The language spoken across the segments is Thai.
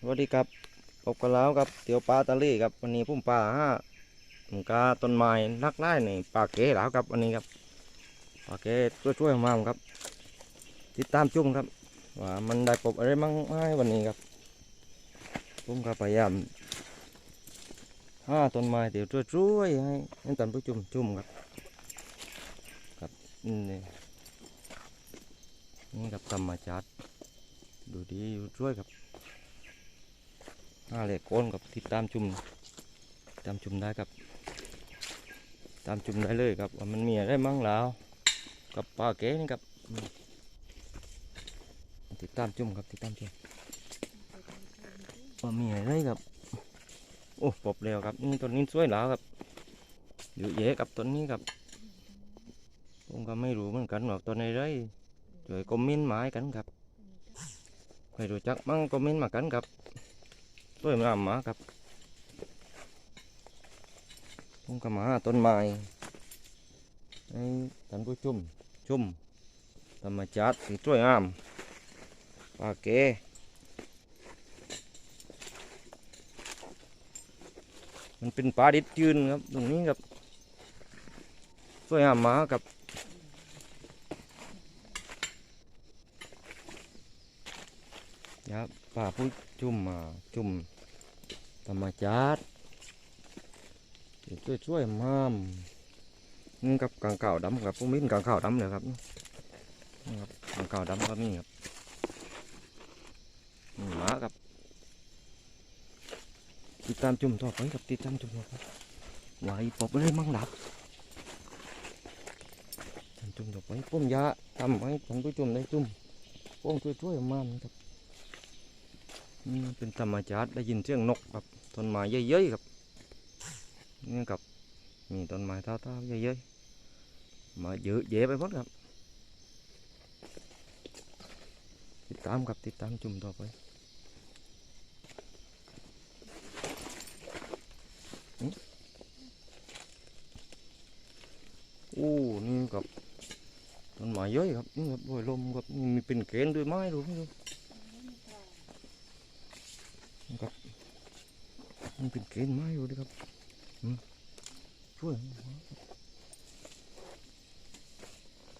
สวัสดีครับพบกันแล้วครับเตี๋ยวปลาตะลี่ครับวันนี้พุ่มปลาห้าผมกาต้นไม้นักไล่นี่ปลาเก๋แล้วครับวันนี้ครับปลาเก๋ช่วยๆมาครับ ติดตามจุ่มครับว่ามันได้พบอะไรมั่งไหมวันนี้ครับผมก็พยายามห้าต้นไม้เดี๋ยวช่วยๆให้ให้ท่านผู้ชมจุ่มครับครับนี่นี่ครับธรรมชาติดูดีดูช่วยครับ ห้าเล็กโคนกับติดตามชุมตามชุมได้ครับ ตามชุมได้เลยครับว่ามันมีอะไรมั่งแล้วกับปลาเก๋นี่ครับติดตามชุมครับติดตามชุมว่ามีอะไรครับโอ้ปบเร็วครับนี่ต้นนี้สวยแล้วครับอยู่เยอะกับต้นนี้ครับผมก็ไม่รู้เหมือนกันว่าต้นอะไรช่วยคอมเมนต์มาให้กันครับใครรู้จักมั่งคอมเมนต์มากันครับ ช่วยมาหมาครับผมก็มาต้นไม้ให้ท่านผู้ชมชมธรรมชาติที่ช่วยงามปาเกมันเป็นปลาดิบยืนครับ ตรงนี้ครับช่วยงามหมาครับ ยาปลาผู้ชุมมาชุมธรรมชาติช่วยช่วยมามกับกางเก่าดำกับพวกมิ้นกางเก่าดำเลยครับนี่ครับกางเก่าดำก็มีครับนี่หมาครับติดตามจุ่มต่อไปกับติดตามจุ่มต่อไปไว้ปอบเลยมั่งดับจุ่มต่อไปปุ้มยาทำไว้ผมก็จุ่มได้จุ่มปุ้มช่วยช่วยมามครับ เป็นธรรมชาติได้ยินเสียงนกครับต้นไม้เยอะๆครับนี่กับมีต้นไม้ท่าๆเยอะๆมาเยอะแยะไปหมดครับ ติดตามครับติดตามจุ่มต่อไปโอ้นี่กับต้นไม้เยอะครับนี่ครับโอยลมครับมีเป็นเกณฑ์ด้วยไม้ดูไม่รู้ นี่ครับมันเป็นเกณฑ์ไม้อยู่ดิครับอืมช่วย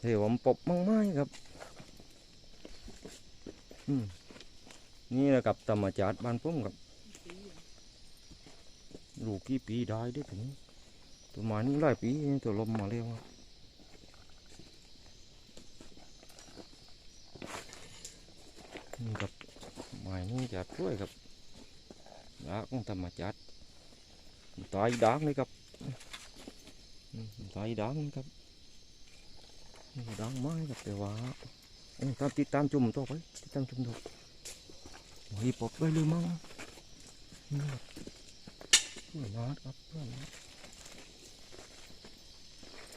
เดี๋ยวผมปบมั่งไม้ครับอืมนี่นะครับธรรมชาติบ้านผมครับลูกกี่ปีได้ได้ถึงตัวไม้นี่หลายปีตัวลมมาเร็วครับนี่ครับไม้นี่จะช่วยครับ đá cũng tầm mà chết tay đá đấy cấp tay đá đấy cấp đá máy gặp đều quá tam tí tam chùm to vậy tí tam chùm thôi hi bọc với lưu măng nó nát cấp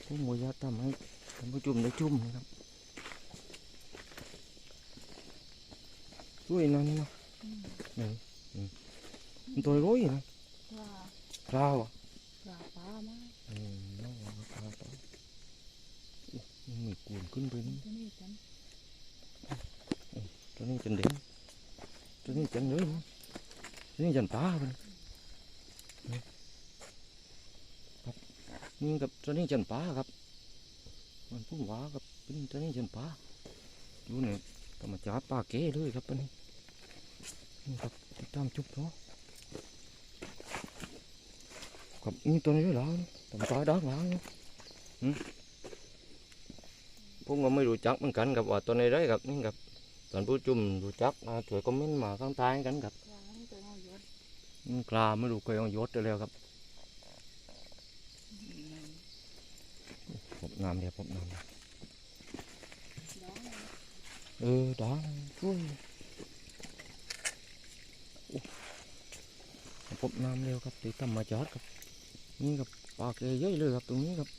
có ngồi ra tầm ấy tầm cái chùm đấy chùm này lắm chuối nó nó này มันตัวร้อยนะว่าปลาว อะปลาปลามาอืมน้องว่าปลาปลาโอ้มันมีกูนขึ้นไปนี่ตัวนี้กันตัวนี้จันเด่นตัวนี้จันเลยมั้งตัวนี้จันปลาไปเลยนี่ครับนี่กับตัวนี้จันปลาครับ มันพุ่งว้ากับเป็นตัวนี้จันปลาดูเนี่ยธรรมชาติปลาเก๋เลยครับตัวนี้นี่ครับติดตามจุ๊บเนาะ ครับนี่ตัวนี้ด้วยเหรอตำต้อยด้านหลังเนี่ยหืมผมก็ไม่รู้จักเหมือนกันกับว่าตัวนี้ได้ครับนี่ครับตอนผู้จุ่มรู้จักมาช่วยคอมเมนต์มาข้างใต้กันครับปลานี่ตัวน้อยยศอืมกลาไม่รู้เคยเอายศได้แล้วครับผมน้ำเดียวผมน้ำดองเออด้านช่วยโอ้ผมน้ำเร็วครับตีธรรมชาติครับ นี่ครับปากเยอะเลยครับตรงนี้ครับ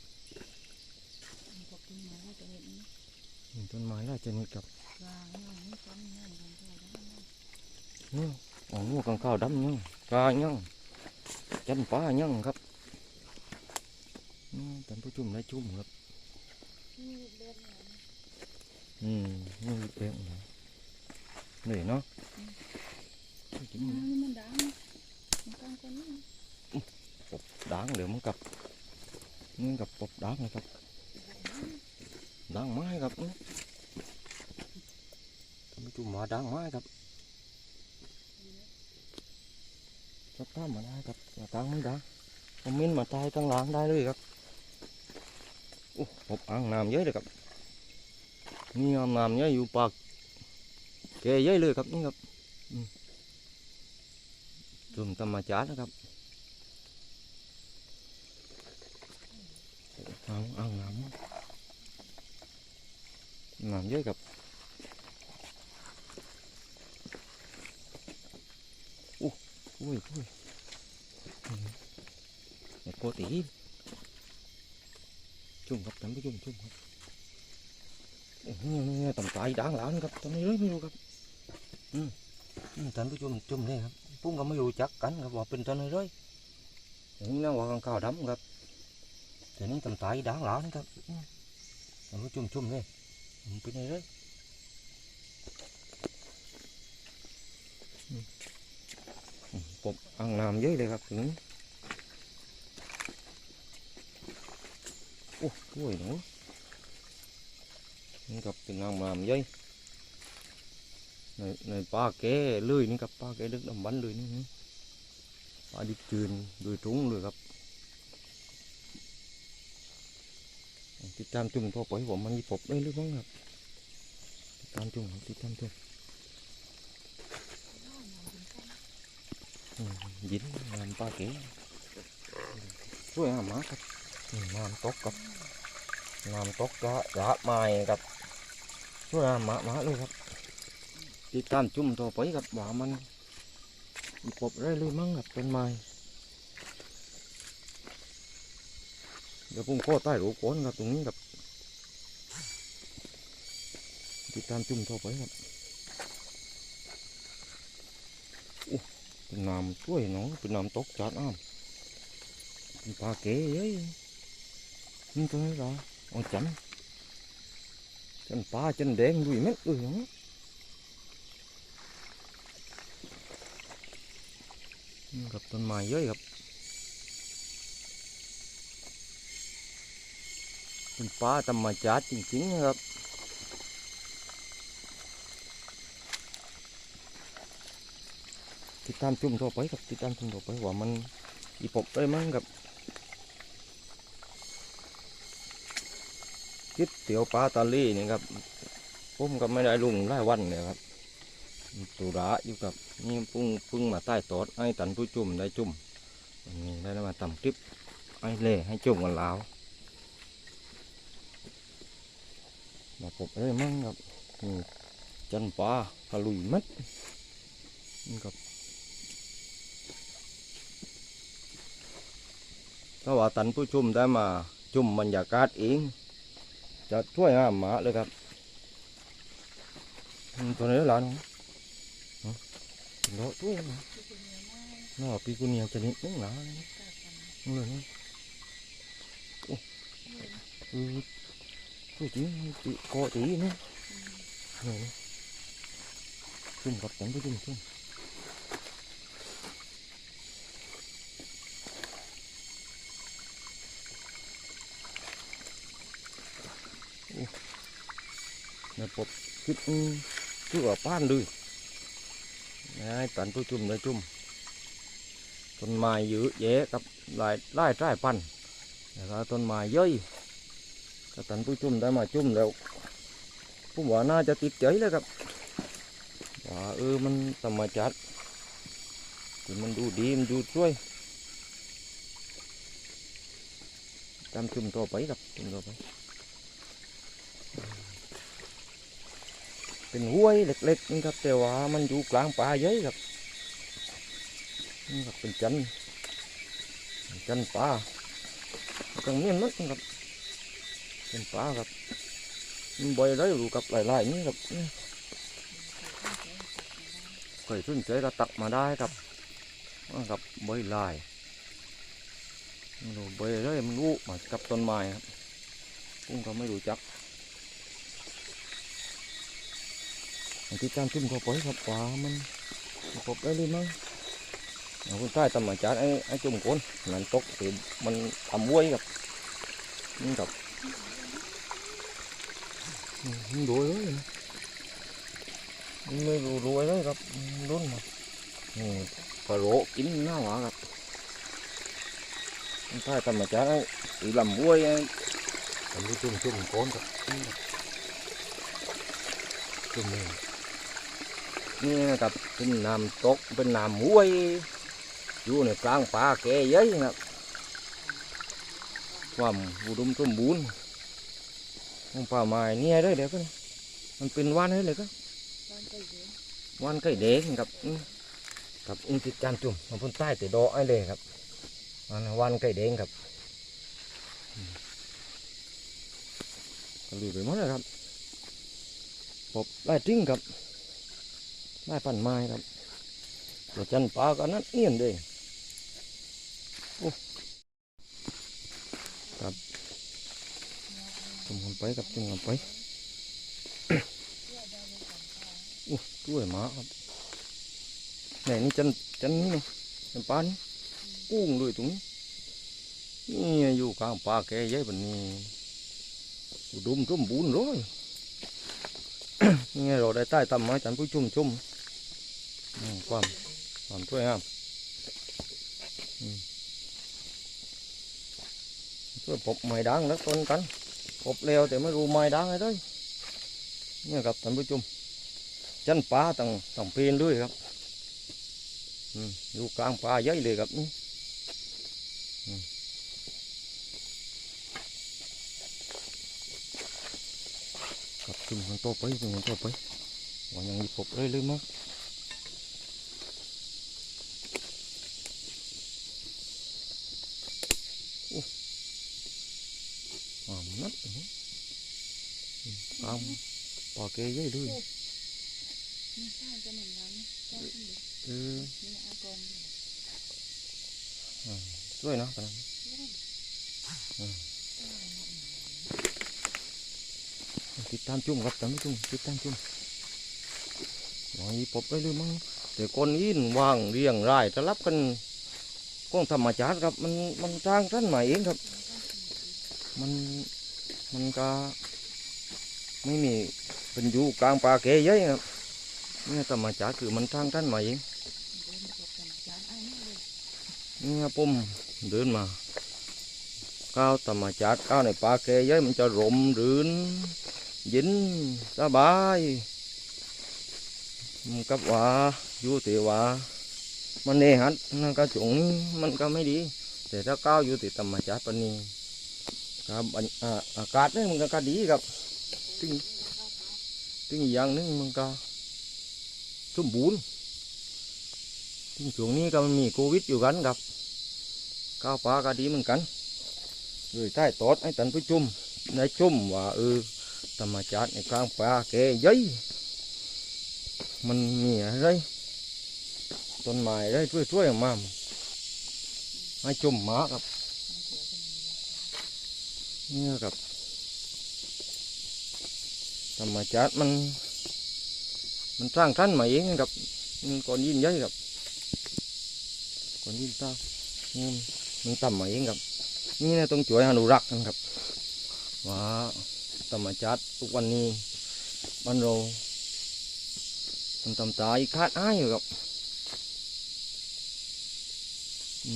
ต้นไม้หลาจะนิดครับนี่อ๋องูกังข้าวดำยังกายังจันป้ายังครับท่านผู้ชมได้ชุ่มครับอืมงูเลี้ยงเหนื่อยเนาะมันดังมันกังคนี้ะจริงๆางเดี๋ยมันกับมันกับปบดังนะครับดังไม้ครับทำจุ่มมาดังไม้ครับสักท่ามมาได้ครับมาตั้งไม่ดังคอมเมนต์มาตายตั้งหลังได้เลยครับโอ้ปบอ่างน้ำเยอะเลยครับนี่อ่างน้ำเยอะอยู่ปากแกเยอะเลยครับนี่ครับอืมจุ่มธรรมชาตินะครับ เอาเอาน้ำน้ำเยอะกับอู้อุ้ยอุ้ยอืมเด็กโกตีจุ่มครับท่านผู้ชมจุ่มครับโอ้โหเนี่ยต่ำตายด่างหลานครับตอนนี้เลยไม่รู้ครับอืมอืมท่านผู้ชมจุ่มเลยครับปุ้งก็ไม่รู้จักกันครับว่าเป็นตอนไหนเลยอย่างนี้นะว่ากังขาวดำครับ เดี๋ยวนี้tầm tay đáng lắmครับมันก็จุ่มจุ่มเลยมันเป็นไงเลยผมอ่างน้ำเยอะเลยครับถึงโอ้โหหนูนี่ครับเป็นอ่างน้ำเยอะในในปลาแก่เลยนี่ครับปลาแก่ดึกดำบันเลยนี่นี่ปลาดิบจืนโดยตรงเลยครับ ติดตามจุ่มทั่วไปผมมันมีปบได้หรือเปล่าครับติดตามจุ่มครับติดตามจุ่มอืมยินงานปลาเก๋ช่วยหาหมาครับอืมน้ำตกครับน้ำตกจะจะไ เลยครับติดตามจุ่มทั่วไปครับว่ามันมีปบได้หรือมั้งครับเป็นไม้เดี๋ยวผมก็ใต้รูก้อนครับตรงนี้ครับติดตามจุ่มเข้าไปครับโอ้เป็นน้ำช่วยน้องเป็นน้ำตกจัดอ้ามเป็นปลาเก๋เย้ยนี่ตัวนี้เหรออ๋อจันจันปลาจันแดงดุยเม็ดดุยน้องนี่ครับต้นไม้เยอะครับ เป็นปลาธรรมชาติจริงๆนะครับติดตามจุ่มทั่วไปครับติดตามจุ่มทั่วไปว่ามันอีปบได้มั้งครับคิดเตี๋ยวปลาตาลี่นี่ครับผมก็ไม่ได้ลุงไล่วันเนี่ยครับตุระอยู่กับนี่พุ่งพึ่งมาใต้ตอดให้ตันผู้จุ่มได้จุ่มวันนี้ได้มาทำคลิปให้เล่ให้จุ่มกันแล้ว mà phục ấy mang gặp ừ, chân pa hà lùi mất gặp ถ้าว่าตันผู้ชมได้มาจุ่มบรรยากาศเอง จะช่วยงามหมาเลยครับตัวนี้หลานเนาะตัวนี้เนาะปีกุเนียจะนิดนึงหนาเลยนี่เลยนี่อ้อื chỉ chỉ chỉ có tí nữa. Ừ. Rồi. Chung gọt chấm với chung chung nè bột cứ ừ, cứ ở pan đuôi này toàn tôi chùm đây chùm. Tuần mai giữ dễ tập lại lại trái pan. Rồi tuần mai ถ้าท่านผู้ชมได้มาจุ่มแล้วผมว่าน่าจะติดใจเลยครับว่าเออมันธรรมชาติที่มันดูดีมันดูสวยตามจุ่มต่อไปครับจุ่มต่อไปเป็นห้วยเล็กๆนี่ครับแต่ว่ามันอยู่กลางป่าเยอะครับนี่ครับเป็นจันจันป่าตรงนี้มันครับ เป็นปลาครับมันบ่อยเลยดูกับหลายๆนี่ครับเคยสนใจก็ตักมาได้ครับว่ากับบ่อยลายมันดูบ่อยเลยมันรู้มากับต้นไม้ครับผมก็ไม่รู้จักอันที่การจุ่มเข้าไปครับปลามันพบได้เลยมั้งคุณใต้ตำมาจัดไอ้ไอ้จุ่มโคนนั่นตกคือมันทำบ้วยกับนี่กับอืมมันรวยเลยนะมันไม่รู้รวยครับนี่ครับ คุณใต้ตำมาจัดไอ้อีลำบ้วยไอ้อันนี้จุ่มจุ่มโคนครับจุ่มนี่นี่นะครับเป็นน้ำตกเป็นป่าไม้เนี่ยเด้อเดี๋ยวก็มันเป็นวันให้เลยก็วันไก่เด็กกับกับอินทิดจานจุ่มมันพ้นใต้ต่ดดอกไอ้เลยครับวันวันไก่เด็กครับอืมก็ลือไปหมดแล้วครับปบไล่จิ้งครับไล่ปั่นไม้ครับเดี๋ยวจันปลาก็นัดเอียนเด้โอ้ครับ จุ่มกันไปครับจุ่มกันไปอู้ด้วยหมาครับไหนนี่จันจันนี่เนาะจันปานกุ้งด้วยตรงนี้นี่อยู่กลางป่าแกใหญ่แบบนี้อุดมสมบูรณ์เลยนี่ไงเราได้ใต้ตำไม้จันผู้ชุ่มชุ่มความความช่วยงามอืมช่วยปบไม้ดังแล้วต้นกัน ปบเร็วแต่ไม่รู้ไม้ดังอะไรเลยเนี่ยครับท่านผู้ชม chân pá tầng tầng pin ด้วยครับอยู่กลางป่าใหญ่เลยครับนี่ครับจุ่มมันโตไปจุ่มมันโตไปว่ายังมีปกเลยเลยมั้งโอ้อ่านัดอื้อหือ อืมกลาป่าเกยใหญ่ด้วยนี่ข้าวจะเหมือนร้านก็ขึ้นดิเออนี่อากงดิช่วยนะตอนนั้นติดตามจุ่มครับตามจุ่มติดตามจุ่มน่อยปบได้เลยมั้งแต่คนอินวางเรียงรายจะรับกันก้องธรรมชาติครับ มันมันสร้างท่านใหม่เองครับ มันมันก็ ไม่มีเป็นอยู่กลางป่าเกยเยอะครับนี่ธรรมชาติคือมันสร้างท่านใหม่เองเดินกับกันจานไอ้นี่เลยนี่ครับผมเดินมาก้าวธรรมชาติก้าวในป่าแกยเย้ยมันจะร่มรื่นย็นสบายมันกับว่าอยู่ต่ว่ามันเนหัดมันก็จุงมันก็ไม่ดี แต่ถ้าก้าวอยู่แต่ธรรมชาติปนนี้ครับอาอากาศนี่มันก็ดีครับ ถึงถึงอีกอย่างนึงมันก็สมบูรณ์ที่ช่วงนี้ก็มันมีโควิดอยู่กันครับข้าวปลาก็ดีเหมือนกันเลยใต้ตอดให้ท่านผู้ชมได้ชมว่าเออธรรมชาติในกลางป่าแกใหญ่มันมีอะไรต้นไม้ได้ช่วยๆออกมาให้ชมหมาครับนี่ครับ ธรรมชาติมัน มันสร้างท่านใหม่เองครับก่อนยิ่งใหญ่ครับก่อนยิ่งตามันต่ำม่เองครับ นี่นะต้องช่วยอนุรักษ์กันครับว่าธรรมชาติทุกวันนี้มันเรามันทำตายคาดอ้ายอยู่ครับ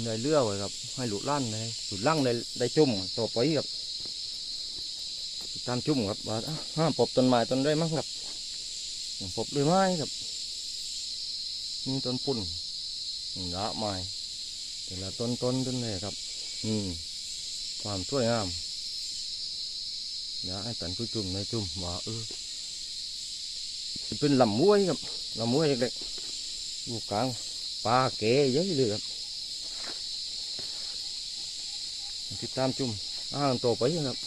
ได้เลือกไว้ครับ ให้หลุดลั่นเลยหลุดลั่งได้ได้จุ่มต่อไปครับ ตามชุ่มครับห้ามปบต้นไม้ต้นได้มั้งครับปบด้วยไม้ครับนี่ต้นปุ่นละไม้แต่ละต้นต้นต้นเลยครับ อืม ความสวยงามเดี๋ยวให้ตันผู้จุ่มในจุ่มว่าเออเป็นลำม้วยครับลำม้วยเล็กๆอยู่กลางปลาเก๋เยอะเลยครับติดตามจุ่มอ่างโตไปครับ